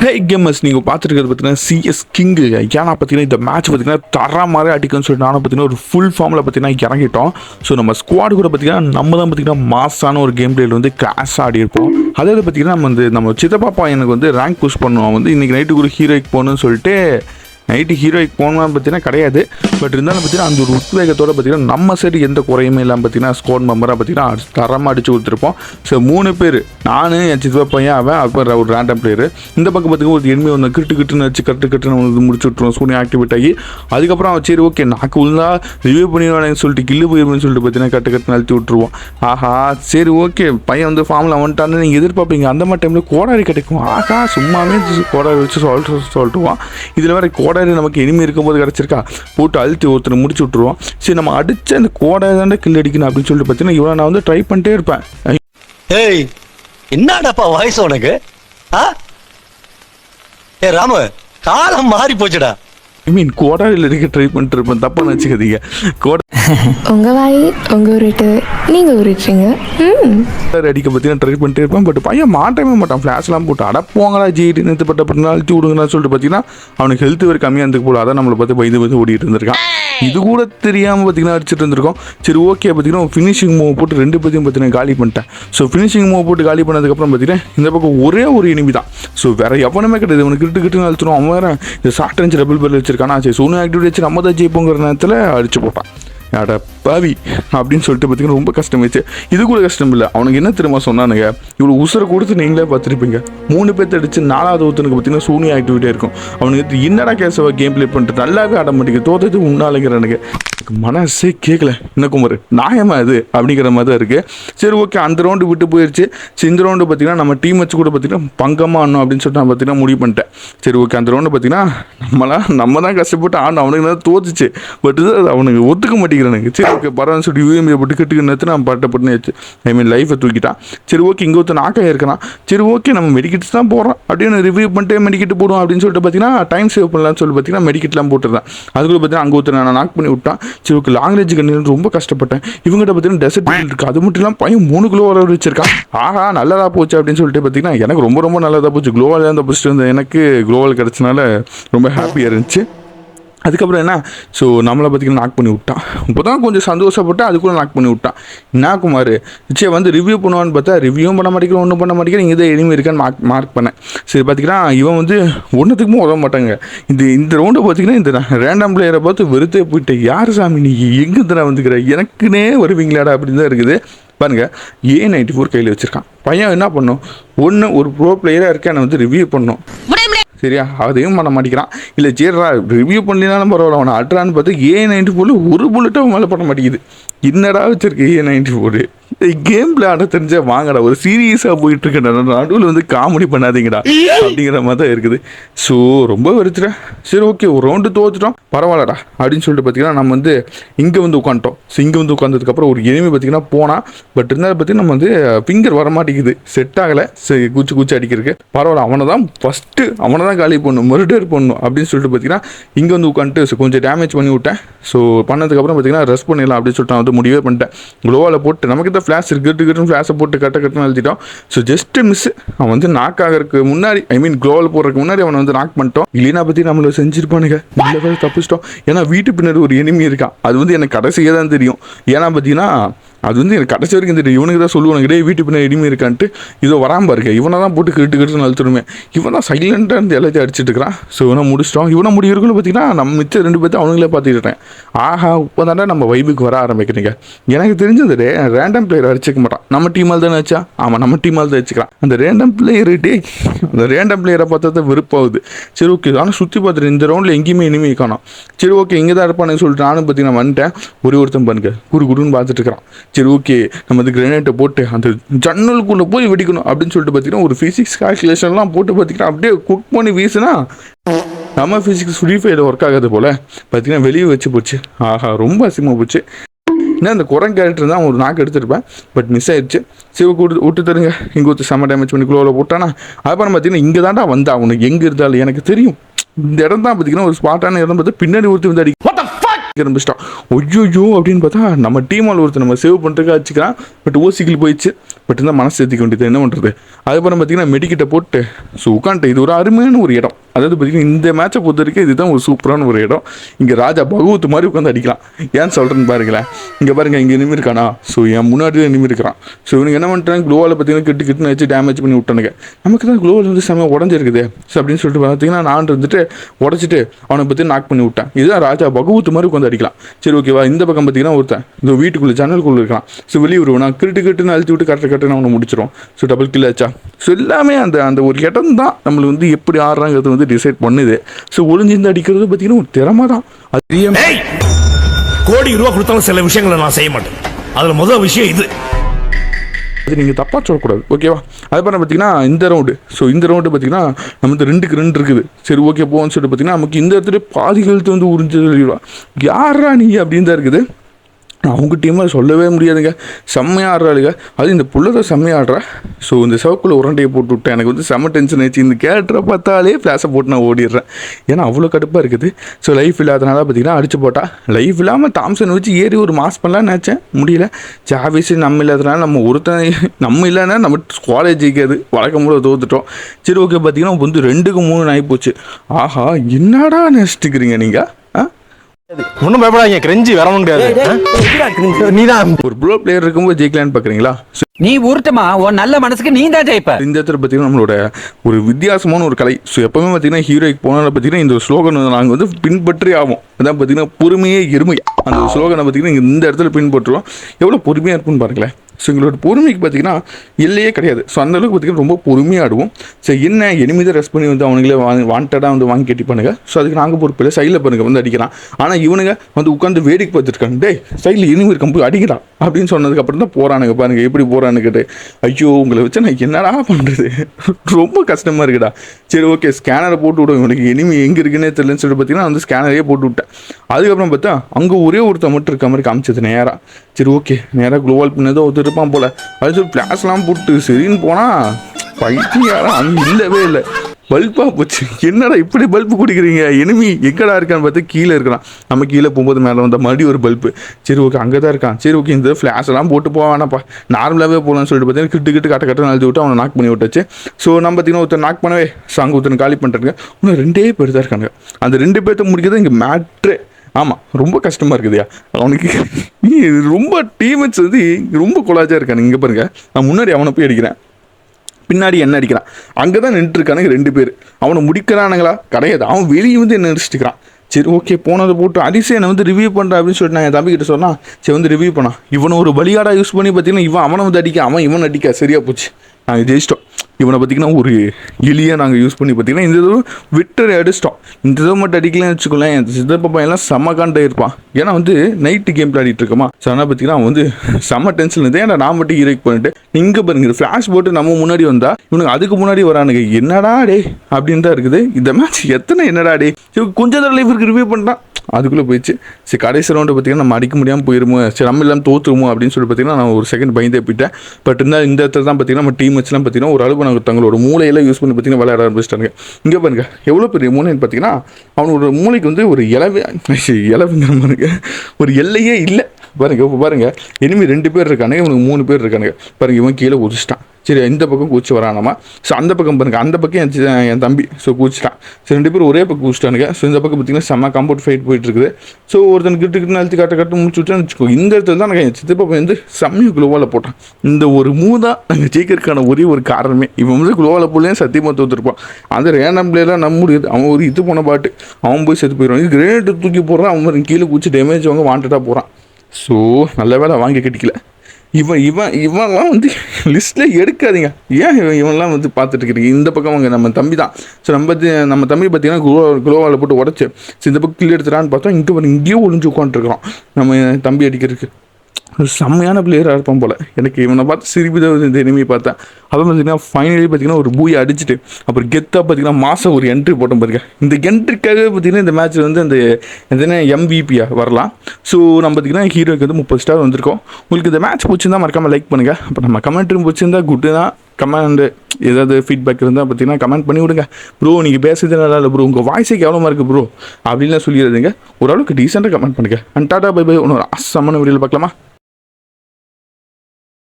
ஹே gamers நீங்கள் பார்த்துருக்கிறது பார்த்தீங்கன்னா CS king ஏன்னா பார்த்தீங்கன்னா இந்த மேட்ச் பார்த்தீங்கன்னா தர மாதிரி அடிக்குன்னு சொல்லிட்டு நானும் பார்த்தீங்கன்னா ஒரு ஃபுல் ஃபார்மில் பார்த்தீங்கன்னா இறங்கிட்டோம். ஸோ நம்ம ஸ்குவாட் கூட பார்த்தீங்கன்னா நம்ம தான் பார்த்தீங்கன்னா மாஸான ஒரு கேம் பிளேயில் வந்து கிளாஸ் ஆடி இருப்போம் அதாவது பார்த்தீங்கன்னா நம்ம வந்து நம்ம சித்தப்பாப்பா எனக்கு வந்து ரேங்க் புஷ் பண்ணுவோம். வந்து இன்றைக்கி நைட்டுக்கு ஒரு ஹீரோய்க்கு போகணும்னு சொல்லிட்டு நைட்டு ஹீரோய்க்கு போகணும்னு பார்த்தீங்கன்னா கிடையாது. பட் இருந்தாலும் பார்த்தீங்கன்னா அந்த ஒரு உத்வேகத்தோட பார்த்தீங்கன்னா நம்ம சைடு எந்த குறையுமே இல்லாமல் பார்த்தீங்கன்னா ஸ்கோன் மெம்பராக பார்த்தீங்கன்னா தரமாக அடிச்சு கொடுத்துருப்போம். ஸோ மூணு பேர் நான் என் சித்தப்பா பையன் அவன் அப்புறம் ஒரு ரேண்டம் பிளேயர் இந்த பக்கம் பார்த்தீங்கன்னா ஒரு எண்மை ஒன்று கிட்டு கிட்டுன்னு வச்சு கட்டு கட்டுன்னு வந்து முடிச்சு விட்ருவோம் சூரியன் ஆக்டிவேட் ஆகி அதுக்கப்புறம் அவன் சரி ஓகே நாக்கு உள்ளா ரிவ்யூ பண்ணிடுவானேன்னு சொல்லிட்டு கில்லு போயிருவேன்னு சொல்லிட்டு பார்த்தீங்கன்னா கட்டு கட்டு அழுத்தி விட்ருவோம் ஆஹா சரி ஓகே பையன் வந்து ஃபார்மில் வந்துட்டான்னு நீங்கள் எதிர்பார்ப்பீங்க. அந்த மாதிரி டைமில் கோடாரி கிடைக்கும் ஆஹா சும்மாவே கோடாரி வச்சு சொல்லிட்டு சொல்லிட்டுவான் இதில் வேறு கோடாரி நமக்கு இனிமே இருக்கும்போது கிடச்சிருக்கா? போட்டு அழுத்தி ஒருத்தர் முடிச்சு விட்ருவோம் சரி நம்ம அடிச்ச அந்த கோடை தானே கில் அடிக்கணும் அப்படின்னு சொல்லிட்டு பார்த்தீங்கன்னா இவ்வளோ நான் வந்து ட்ரை பண்ணிட்டே இருப்பேன். ஏய் என்னடாப்பா வயசு உனக்கு? ஆ? ஏ ராமு காலம் மாறி போச்சுடா ஐ மீன் கோடாரியில் இருக்க ட்ரை பண்ணிட்டு இருப்பேன். தப்பாக வச்சுக்காதீங்க கோடை உங்க வாய் உங்க உருட்டு. நீங்க உருட்டுறீங்க. ம். அடிக்க பார்த்தீங்கன்னா ட்ரை பண்ணிட்டே இருப்பேன். பட் பையன் மாட்டவே மாட்டான். ஃப்ளாஷ்லாம் போட்டு அட போங்கடா ஜிடி நிறுத்து பட்ட அழுத்தி விடுங்கன்னு சொல்லிட்டு பார்த்தீங்கன்னா அவனுக்கு ஹெல்த் வேறு கம்மியாக இருந்துக்கு போல. அதான் நம்மளை பார்த்து பயந்து பயந்து ஓடிட்டு இருந்திருக்கான். இது கூட தெரியாமல் பார்த்தீங்கன்னா அடிச்சிட்டு இருந்திருக்கோம். சரி ஓகே பார்த்தீங்கன்னா ஃபினிஷிங் மூவ் போட்டு ரெண்டு பற்றியும் பார்த்தீங்கன்னா காலி பண்ணிட்டேன். ஸோ ஃபினிஷிங் மூவ் போட்டு காலி பண்ணதுக்கப்புறம் பார்த்தீங்கன்னா இந்த பக்கம் ஒரே ஒரு இனிமி தான். ஸோ வேற எவனுமே கிடையாது. இவனுக்கு கிட்டு கிட்டுன்னு அழுத்தணும் அவன் வேற இந்த ஷார்ட் ரேஞ்ச் டபுள் பேர் வச்சிருக்கானா? சரி சோனு ஆக்டிவிட்டி வச்சு நம்ம தான் ஜெயிப்போங்கிற நேரத்தில் அடிச்சு போட்டான். அட பாவி அப்படின்னு சொல்லிட்டு பார்த்தீங்கன்னா ரொம்ப கஷ்டமாயிடுச்சு இது கூட கஷ்டம் இல்லை. அவனுக்கு என்ன தெரியுமா சொன்னானுங்க? இவ்வளோ உசுரை கொடுத்து நீங்களே பார்த்துருப்பீங்க. மூணு பேர்த்த அடிச்சு நாலாவது ஒருத்தனுக்கு பார்த்தீங்கன்னா சூனியா ஆக்டிவிட்டே இருக்கும். அவனுக்கு என்னடா கேசவா கேம் ப்ளே பண்ணிட்டு நல்லாவே ஆட மாட்டேங்குது. தோத்தது உன்னாலேங்கிறானுங்க. மனசே கேட்கல என்ன குமார்? நியாயமா இது? அப்படிங்கிற மாதிரி தான் இருக்குது சரி ஓகே. அந்த ரவுண்டு விட்டு போயிடுச்சு சரி இந்த ரவுண்டு பார்த்தீங்கன்னா நம்ம டீம் வச்சு கூட பார்த்தீங்கன்னா பங்கமாக ஆடணும் அப்படின்னு சொல்லிட்டு நான் பார்த்தீங்கன்னா முடிவு பண்ணிட்டேன். சரி ஓகே. அந்த ரவுண்டு பார்த்தீங்கன்னா நம்மளாம் நம்ம தான் கஷ்டப்பட்டு ஆடணும். அவனுக்கு தான் தோத்துச்சு. பட் இது அவனுக்கு ஒத்துக்க மாட்டேங்கிறானுங்க. சரி ஓகே பரவாயில்ல சொல்லி யூஎம்ஏ போட்டு கட்டுக்கு நான் பட்ட பட்டுன்னு வச்சு ஐ மீன் லைஃபை தூக்கிட்டான். சரி ஓகே இங்கே ஒருத்தன் நாக்காக இருக்கிறான் சரி ஓகே நம்ம மெடிக்கெட்ஸ் தான் போகிறோம் அப்படின்னு ரிவ்யூ பண்ணிட்டு மெடிக்கெட் போடுவோம் அப்படின்னு சொல்லிட்டு பார்த்தீங்கன்னா டைம் சேவ் பண்ணலாம்னு சொல்லி பார்த்தீங்கன்னா மெடிக்கெட்லாம் போட்டுருந்தேன். அதுக்குள்ள பார்த்தீங்கன்னா அங்கே ஒருத்தர் நான் நாக் பண்ணி விட்டான். சரி ஓகே லாங் ரேஞ்ச் ரொம்ப கஷ்டப்பட்டேன். இவங்ககிட்ட பார்த்தீங்கன்னா டெசர்ட் இருக்குது அது மட்டும் இல்லாமல் பையன் மூணு கிலோ வர வச்சிருக்கான். ஆஹா நல்லதாக போச்சு அப்படின்னு சொல்லிட்டு பார்த்தீங்கன்னா எனக்கு ரொம்ப ரொம்ப நல்லதாக போச்சு. குளோவால் தான் தப்பிச்சிட்டு இருந்தேன் எனக்கு குளோவால் கிடச்சனால ரொம்ப ஹாப்பியாக இருந்துச்சு. அதுக்கப்புறம் என்ன? ஸோ நம்மளை பார்த்தீங்கன்னா நாக் பண்ணி விட்டான் இப்போ தான் கொஞ்சம் சந்தோஷப்பட்டு அதுக்குள்ளே நாக் பண்ணி விட்டான் என்ன குமார்? சரி வந்து ரிவ்யூ பண்ணுவான்னு பார்த்தா ரிவ்யூவும் பண்ண மாட்டேங்கிறேன் ஒன்றும் பண்ண மாட்டேங்கிறேன் இதை தான் எனிமே இருக்கான்னு மார்க் மார்க் பண்ணேன். சரி பார்த்தீங்கன்னா இவன் வந்து ஒன்றுத்துக்குமே உதவ மாட்டாங்க. இந்த இந்த ரவுண்டை பார்த்தீங்கன்னா இந்த ரேண்டம் பிளேயரை பார்த்து வெறுத்தே போயிட்டு யார் சாமி நீ? எங்கே தான் வந்துக்கிற எனக்குன்னே வருவீங்களாடா? அப்படின்னு தான் இருக்குது. பாருங்க ஏ நைன்டி ஃபோர் கையில் வச்சுருக்கான். பையன் என்ன பண்ணும்? ஒன்று ஒரு ப்ரோ பிளேயராக இருக்க என்னை வந்து ரிவ்யூ பண்ணும். சரியா? அதையும் பண்ண மாட்டேங்கிறான் இல்லை சரிடா ரிவ்யூ பண்ணினாலும் பரவாயில்ல. அவனை அட்ரான்னு பார்த்து ஏ நைன்டி ஃபோரில் ஒரு புல்லட்டும் மேலே பண்ண மாட்டேங்குது. என்னடா வச்சுருக்கு ஏ நைன்டி ஃபோரு கேம் விளையாட தெரிஞ்ச வாங்கடா. ஒரு சீரியஸாக போயிட்டு இருக்கேன்டா நடுவில் வந்து காமெடி பண்ணாதீங்கடா. அப்படிங்கிற மாதிரி தான் இருக்குது. ஸோ ரொம்ப வெறுத்துட்டேன். சரி ஓகே ஒரு ரவுண்டு தோத்துட்டோம். பரவாயில்லடா. அப்படின்னு சொல்லிட்டு பார்த்தீங்கன்னா நம்ம வந்து இங்கே வந்து உட்காந்துட்டோம் ஸோ இங்கே வந்து உட்காந்ததுக்கப்புறம் ஒரு எனிமி பார்த்தீங்கன்னா போனால் பட் இருந்தாலும் பார்த்தீங்கன்னா நம்ம வந்து ஃபிங்கர் வர மாட்டேங்குது செட் ஆகலை. சரி குச்சி குச்சி அடிக்கிறதுக்கு. பரவாயில்ல அவனை தான் ஃபஸ்ட்டு அவனை தான் காலி பண்ணும் மர்டர் பண்ணும் அப்படின்னு சொல்லிட்டு பார்த்தீங்கன்னா இங்கே வந்து உட்காந்துட்டு கொஞ்சம் டேமேஜ் பண்ணி விட்டேன் ஸோ பண்ணதுக்கப்புறம் பார்த்தீங்கன்னா ரெஸ்ட் பண்ணிடலாம் அப்படின்னு சொல்லிட்டு நான் வந்து முடிவே பண்ணிட்டேன். குளோவால் போட்டு நமக்கு தான் ஃப்ளாஷ் கிட்டு கிட்டுன்னு ஃப்ளாஷை போட்டு கட்ட கட்டுன்னு அழுத்திட்டோம் ஸோ ஜஸ்ட் மிஸ் அவன் வந்து நாக் ஆகிறதுக்கு முன்னாடி ஐ மீன் க்ளோவில் போடுறதுக்கு முன்னாடி அவனை வந்து நாக் பண்ணிட்டோம். இல்லைனா பற்றி நம்மள செஞ்சுருப்பானுங்க. இல்லை தப்பிச்சிட்டோம். ஏன்னா வீட்டு பின்னாடி ஒரு எனிமி இருக்கான். அது வந்து எனக்கு கடைசியாக தான் தெரியும். ஏன்னா பார்த்தீங்கன்னா அது வந்து எனக்கு கடைசி வரைக்கும் தெரியும். இவனுக்கு தான் சொல்லுவானுங்க டேய் வீட்டு பின்னாடி எனிமி இருக்கான்ட்டு இதோ வராம பாருங்க. இவனை தான் போட்டு கிட்டு கிட்டு அழுத்துருமே இவன் தான் சைலண்டாக இருந்து எல்லாத்தையும் அடிச்சிட்டு இருக்கிறான். ஸோ இவனை முடிச்சிட்டோம். இவனை முடியிருக்குள்ள பார்த்தீங்கன்னா நம்ம மிச்சம் ரெண்டு பேர்த்தையும் அவனுங்களே பார்த்துக்கிட்டேன் ஆஹா இப்போ தாண்டா நம்ம வைபுக்கு வர ஆரம்பிக்கிறீங்க. எனக்கு தெரிஞ்சது ரே ரேண்டம் பிளேயர் அடிச்சிக்க மாட்டான். நம்ம டீமால் தானே வச்சா ஆமாம் நம்ம டீமால் தான் வச்சுக்கிறான் அந்த ரேண்டம் பிளேயர் டே அந்த ரேண்டம் பிளேயரை பார்த்தா தான் விருப்பாகுது சரி ஓகே ஆனால் சுற்றி பார்த்துட்டு இந்த ரவுண்டில் எங்கேயுமே இனிமே காணும். சரி ஓகே இங்கே தான் இருப்பானு சொல்லிட்டு நானும் பார்த்தீங்கன்னா வந்துட்டேன். ஒரே ஒருத்தன் பண்ணுங்க குரு குருன்னு பார்த்துட்டு இருக்கிறான். சரி ஓகே நம்ம வந்து கிரனேட்டை போட்டு அந்த ஜன்னலுக்குள்ளே போய் வெடிக்கணும் அப்படின்னு சொல்லிட்டு பார்த்தீங்கன்னா ஒரு ஃபிசிக்ஸ் கால்குலேஷன்லாம் போட்டு பார்த்தீங்கன்னா அப்படியே குக் பண்ணி வீசுனா நம்ம ஃபிசிக்ஸ் ஃப்ரீ ஃபயர் ஒர்க் ஆகாது போல். பார்த்தீங்கன்னா வெளியே வச்சு போச்சு. ஆஹா ரொம்ப அசிங்கமாக போச்சு. என்ன அந்த குரங்கு கேரக்டர் தான் ஒரு நாக்கு எடுத்துருப்பேன். பட் மிஸ் ஆயிடுச்சு சிவ கொடுத்து விட்டு தருங்க. இங்கே ஒருத்தர் செம்ம டேமேஜ் பண்ணி குளோவில் போட்டானா? அப்புறம் பார்த்தீங்கன்னா இங்கே தான்டா வந்தா அவனுக்கு எங்கே இருந்தாலும் எனக்கு தெரியும். இந்த இடம் தான் பார்த்தீங்கன்னா ஒரு ஸ்பாட்டான இடம் பார்த்து பின்னாடி ஊற்றி வந்து அடி ஆரம்பிச்சிட்டான் ஒய்யோ அப்படின்னு பார்த்தா நம்ம டீமால் ஒருத்தர் நம்ம சேவ் பண்ணுறதுக்கு வச்சுக்கிறான். பட் ஓசிக்கில் போயிடுச்சு. பட் இருந்தால் மனசு ஏற்றிக்க வேண்டியது என்ன பண்ணுறது அதுக்கப்புறம் பார்த்தீங்கன்னா மெடிக்கிட்ட போட்டு ஸோ உட்காந்துட்டு இது ஒரு அருமையான ஒரு இடம். அதாவது பார்த்தீங்கன்னா இந்த மேட்சை பொறுத்த வரைக்கும் இதுதான் ஒரு சூப்பரான ஒரு இடம். இங்கே ராஜா பகவத் மாதிரி உட்காந்து அடிக்கலாம். ஏன் சொல்கிறேன்னு பாருங்களேன். இங்கே பாருங்க இங்கே நிமிர் இருக்கானா? ஸோ என் முன்னாடியே நிமிர் இருக்கிறான் ஸோ இவனுக்கு என்ன பண்ணுறாங்க க்ளோவால் பார்த்தீங்கன்னா கிட்டு கிட்டுன்னு வச்சு டேமேஜ் பண்ணி விட்டானுங்க. நமக்கு தான் க்ளோவில் வந்து செம்ம உடஞ்சிருக்குது. ஸோ அப்படின்னு சொல்லிட்டு பார்த்தீங்கன்னா நான் இருந்துட்டு உடச்சிட்டு அவனை பற்றி நாக் பண்ணி விட்டேன். இதுதான் ராஜா பகவத் மாதிரி உட்காந்து அடிக்கலாம். சரி ஓகேவா இந்த பக்கம் பார்த்தீங்கன்னா ஒருத்தன். இந்த வீட்டுக்குள்ளே ஜன்னலுக்குள்ளே இருக்கான். ஸோ வெளியே வருவான் கிட்டு கிட்டுன்னு அழுத்தி விட்டு கரெக்டாக கரெக்டாக அவனை முடிச்சிடும் ஸோ டபுள் கில் ஆச்சா? ஸோ எல்லாமே அந்த அந்த ஒரு இடம் தான் நம்மளுக்கு வந்து எப்படி ஆடுறாங்கிறது வந்து டிசைட் பண்ணுது. ஸோ ஒளிஞ்சிருந்து அடிக்கிறது பார்த்தீங்கன்னா ஒரு திறமை தான். அது ஏய்! கோடி ரூபா கொடுத்தாலும் சில விஷயங்களை நான் செய்ய மாட்டேன். அதுல முதல் விஷயம் இது. அது நீங்கள் தப்பாக சொல்லக்கூடாது. ஓகேவா அதுக்கப்புறம் பார்த்தீங்கன்னா இந்த ரவுண்டு ஸோ இந்த ரவுண்டு பார்த்தீங்கன்னா நம்ம வந்து ரெண்டுக்கு ரெண்டு இருக்குது. சரி ஓகே போவோம்னு சொல்லிட்டு பார்த்தீங்கன்னா நமக்கு இந்த இடத்துல பாதி கழுத்து வந்து உறிஞ்சு சொல்லிடுவா. யாரா நீ அப்படின்னு தான் இருக்குது. அவங்க டீமில் சொல்லவே முடியாதுங்க. செம்மையாக ஆடுறாளுங்க. அது இந்த புள்ளதை செம்மையாக ஆடுறா? ஸோ இந்த சிவக்குள்ள உருண்டையை போட்டு விட்டேன். எனக்கு வந்து செம்ம டென்ஷன் ஆச்சு இந்த கேரக்டரை பார்த்தாலே ஃப்ளாஷை போட்டு நான் ஓடிடுறேன். ஏன்னா அவ்வளோ கடுப்பாக இருக்குது. ஸோ லைஃப் இல்லாதனால பார்த்தீங்கன்னா அடிச்சு போட்டா. லைஃப் இல்லாமல் தாம்சன் வச்சு ஏறி ஒரு மாஸ் பண்ணலாம் நினச்சேன். முடியல. ஜாவிஸ் நம்ம இல்லாதனால நம்ம ஒருத்தன் நம்ம இல்லைன்னா நம்ம காலேஜ் ஜெயிக்காது. வழக்கம் போல தோத்துட்டோம். சரி ஓகே பார்த்தீங்கன்னா வந்து ரெண்டுக்கு மூணு ஆகி போச்சு ஆஹா என்னடா நினச்சிட்டுக்கிறீங்க நீங்கள் ஒன்றும் பயப்படாதீங்க கிரெஞ்சி வரவும் முடியாது நீதான் ஒரு ப்ரோ பிளேயர் இருக்கும்போது ஜெயிக்கலான்னு பார்க்குறீங்களா நீ உருட்டுமா? உன் நல்ல மனசுக்கு நீ தான் ஜெயிப்ப. இந்த இடத்துல பார்த்தீங்கன்னா நம்மளோட ஒரு வித்தியாசமான ஒரு கலை. ஸோ எப்பவுமே பார்த்தீங்கன்னா ஹீரோய்க்கு போனாலும் பார்த்தீங்கன்னா இந்த ஸ்லோகன் நாங்கள் வந்து பின்பற்றி ஆகும் அதான் பார்த்தீங்கன்னா பொறுமையே எருமை. அந்த ஸ்லோகனை பார்த்தீங்கன்னா இந்த இடத்துல பின்பற்றுவோம் எவ்வளோ பொறுமையாக இருக்கும்னு பாருங்களேன். ஸோ எங்களோட பொறுமைக்கு பார்த்தீங்கன்னா எல்லையே கிடையாது. ஸோ அந்த அளவுக்கு பார்த்தீங்கன்னா ரொம்ப பொறுமையாக ஆடுவோம் ஸோ என்ன எனிமீதை ரெஸ்ட் பண்ணி வந்து அவனுங்களே வாண்டடாக வந்து வாங்கி கேட்டிப்பானுங்க ஸோ அதுக்கு நாங்கள் பொறுப்பதில்லை சைடில் பண்ணுங்க வந்து அடிக்கிறான். ஆனால் இவனுங்க வந்து உட்காந்து வேடிக்கை பார்த்துருக்காங்க டேய் சைடில் இனிமே இருக்க போய் அடிக்கிறான். அப்படின்னு சொன்னதுக்கு அப்புறம் தான் போகிறானுங்க பாருங்கள் எப்படி போகிறான்னு கேட்டு ஐயோ உங்களை வச்சு நான் என்னடா பண்ணுறது ரொம்ப கஷ்டமாக இருக்குடா. சரி ஓகே ஸ்கேனரை போட்டு விடும் இவனுக்கு இனிமே எங்கே இருக்குன்னே தெரியலன்னு சொல்லிட்டு பார்த்தீங்கன்னா வந்து ஸ்கேனரே போட்டு விட்டேன். அதுக்கப்புறம் பார்த்தா அங்கே ஒரே ஒருத்தர் மட்டும் இருக்க மாதிரி காமிச்சது நேராக சரி ஓகே நேராக குளோவால் பண்ணதோ ஒருத்தர் இருப்பான் போல். அது சொல்லி ஃப்ளாஷ்லாம் போட்டு சரின்னு போனால் பைத்தியாரம் அங்கே இல்லவே இல்லை. பல்பாக போச்சு. என்னடா இப்படி பல்பு குடிக்கிறீங்க? எனிமி எங்கடா இருக்கான்னு பார்த்து கீழே இருக்கிறான் நம்ம கீழே போகும்போது மேலே வந்தால் மறுபடியும் ஒரு பல்பு. சரி ஓகே அங்கே தான் இருக்கான். சரி ஓகே இந்த ஃப்ளாஷ் எல்லாம் போட்டு போவானாப்பா நார்மலாகவே போகலாம்னு சொல்லிட்டு பார்த்தீங்கன்னா கிட்டு கிட்டு கட்ட கட்ட அழுத்தி விட்டு அவனை நாக் பண்ணி விட்டாச்சு. ஸோ நம்ம பார்த்தீங்கன்னா ஒருத்தர் நாக் பண்ணவே ஸோ அங்கே காலி பண்ணுறாங்க இன்னும் ரெண்டே பேர் தான் இருக்காங்க அந்த ரெண்டு பேர்த்த முடிக்கிறது இங்கே மேட்ரே ஆமாம் ரொம்ப கஷ்டமாக இருக்குதுயா அவனுக்கு ரொம்ப டீமேட்ஸ் வந்து ரொம்ப கொலாஜாக இருக்கானு இங்கே பாருங்க. நான் முன்னாடி அவனை போய் அடிக்கிறேன். பின்னாடி என்ன அடிக்கிறான்? அங்கே தான் நின்றுருக்கானுங்க ரெண்டு பேர். அவனை முடிக்கிறானுங்களா கிடையாது. அவன் வெளியே வந்து என்ன அடிச்சிட்டுக்கிறான் சரி ஓகே போனதை போட்டு அடிசை என்னை வந்து ரிவ்யூ பண்ணுறேன் அப்படின்னு சொல்லிட்டு நான் என் தம்பிக்கிட்ட சொன்னா சரி வந்து ரிவ்யூ பண்ணான் இவனை ஒரு பலியாடா யூஸ் பண்ணி பார்த்தீங்கன்னா இவன் அவனை வந்து அடிக்க அவன் இவன் அடிக்க சரியா போச்சு. நாங்கள் ஜெயிச்சிட்டோம். இவனை பார்த்தீங்கன்னா ஒரு எலியை நாங்கள் யூஸ் பண்ணி பார்த்தீங்கன்னா இந்த தடவை விட்டரை அடிச்சிட்டோம் இந்த தடவை மட்டும் அடிக்கலன்னு வச்சுக்கோங்களேன் என் சித்தப்பா எல்லாம் செம்ம காண்டே இருப்பான் ஏன்னா வந்து நைட்டு கேம் விளையாடிட்டு இருக்கோமா. ஸோ ஆனால் பார்த்தீங்கன்னா அவன் வந்து செம்ம டென்ஷன் இருந்து ஏன்னா நான் மட்டும் ஹீரோக்கு பண்ணிட்டு இங்கே பாருங்க ஃப்ளாஷ் போட்டு நம்ம முன்னாடி வந்தால் இவனுக்கு அதுக்கு முன்னாடி வரானுங்க. என்னடா டே அப்படின்னு தான் இருக்குது. இந்த மேட்ச் எத்தனை என்னடா டே இவங்க கொஞ்சம் தடவை இவருக்கு ரிவ்யூ பண்ணுறான் அதுக்குள்ளே போயிடுச்சு. சரி கடைசி ரவுண்டு பார்த்தீங்கன்னா நம்ம அடிக்க முடியாமல் போயிருமோ? சரி நம்ம இல்லாமல் தோற்றுருமோ அப்படின்னு சொல்லி பார்த்தீங்கன்னா நான் ஒரு செகண்ட் பயந்தே போயிட்டேன். பட் இருந்தால் இந்த இடத்துல தான் பார்த்தீங்கன்னா நம்ம டீம் வச்சுலாம் பார்த்தீங்கன்னா ஒரு அளவு நாங்கள் தங்களோட மூளையெல்லாம் யூஸ் பண்ணி பார்த்தீங்கன்னா விளையாட ஆரம்பிச்சிட்டாங்க இங்கே பாருங்க எவ்வளோ பெரிய மூளைன்னு பார்த்தீங்கன்னா அவனோட மூளைக்கு வந்து ஒரு இலவே இலவுங்கிற மாதிரிங்க ஒரு எல்லையே இல்லை. பாருங்க இப்போ பாருங்க இனிமேல் ரெண்டு பேர் இருக்கானுங்க இவனுக்கு மூணு பேர் இருக்கானுங்க. பாருங்க இவன் கீழே உதிச்சிட்டான் சரி இந்த பக்கம் கூச்சி வரானாமா ஸோ அந்த பக்கம் பாருங்க அந்த பக்கம் என் என் தம்பி ஸோ கூச்சிட்டான். ஸோ ரெண்டு பேரும் ஒரே பக்கம் கூச்சிட்டானுங்க ஸோ இந்த பக்கம் பார்த்தீங்கன்னா செம்ம காம்பவுண்ட் ஃபைட் போயிட்டு இருக்குது ஸோ ஒருத்தன் கிட்ட கிட்ட அழுத்தி கட்ட கட்ட முடிச்சு விட்டான்னு வச்சுக்கோ இந்த இடத்துல தான் நாங்கள் என் சித்தப்பா வந்து செம்மையாக குளோவால் போட்டான். இந்த ஒரு மூ தான் நாங்கள் ஜெயிக்கிறதுக்கான ஒரே ஒரு காரணமே. இவன் வந்து குளோவால் போலேயும் சத்தியமாக தோத்துருப்பான். அந்த ரேண்டம் பிளேலாம் நம்ப முடியாது. அவன் ஒரு இது போன பாட்டு. அவன் போய் செத்து போயிடுவான். இது கிரேனேட் தூக்கி போடுறான். அவன் கீழே குச்சி டேமேஜ் வாங்க வாண்டடாக போகிறான் ஸோ நல்ல வேலை வாங்கி கட்டிக்கல. இவன் இவன் இவன்லாம் வந்து லிஸ்ட்டில் எடுக்காதீங்க. ஏன் இவன் இவன்லாம் வந்து பார்த்துட்டு இருக்கிறீங்க இந்த பக்கம் அவங்க நம்ம தம்பி தான். ஸோ நம்ம நம்ம தம்பி பார்த்தீங்கன்னா குளோ குளோவால் போட்டு உடச்சி ஸோ இந்த பக்கம் கில் எடுத்துடான்னு பார்த்தா இங்கே வந்து இங்கேயே ஒளிஞ்சு உட்காந்துருக்குறோம் நம்ம தம்பி அடிக்கிறதுக்கு. செம்மையான பிளேயராக இருப்பான் போல். எனக்கு இவனை பார்த்து சிரிப்பு தான் இந்த இனிமே பார்த்தேன் அப்புறம் பார்த்தீங்கன்னா ஃபைனலி பார்த்தீங்கன்னா ஒரு பூயை அடிச்சுட்டு அப்புறம் கெத்தாக பார்த்தீங்கன்னா மாதம் ஒரு என்ட்ரி போட்டோம் பாருங்க. இந்த என்ட்ரிக்காக பார்த்தீங்கன்னா இந்த மேட்ச் வந்து அந்த என்ன எம்விபியாக வரலாம். ஸோ நம்ம பார்த்தீங்கன்னா ஹீரோக்கு வந்து முப்பது ஸ்டார் வந்திருக்கோம். உங்களுக்கு இந்த மேட்ச் பிடிச்சிருந்தா மறக்காமல் லைக் பண்ணுங்கள் அப்போ நம்ம கமெண்ட்டும் பிடிச்சிருந்தா குட்டு தான். கமெண்ட் ஏதாவது ஃபீட்பேக் இருந்தால் பார்த்தீங்கன்னா கமெண்ட் பண்ணி விடுங்க. ப்ரோ நீங்கள் பேசுறது நல்லா இல்லை ப்ரோ உங்கள் வாய்ஸே கேவலமாக இருக்குது ப்ரோ அப்படின்லாம் சொல்லிடுறதுங்க ஓரளவுக்கு டீசெண்டாக கமெண்ட் பண்ணுங்கள் அண்ட் டாடா பை பை ஒன்று அசமான வீடியோவில் பார்க்கலாமா?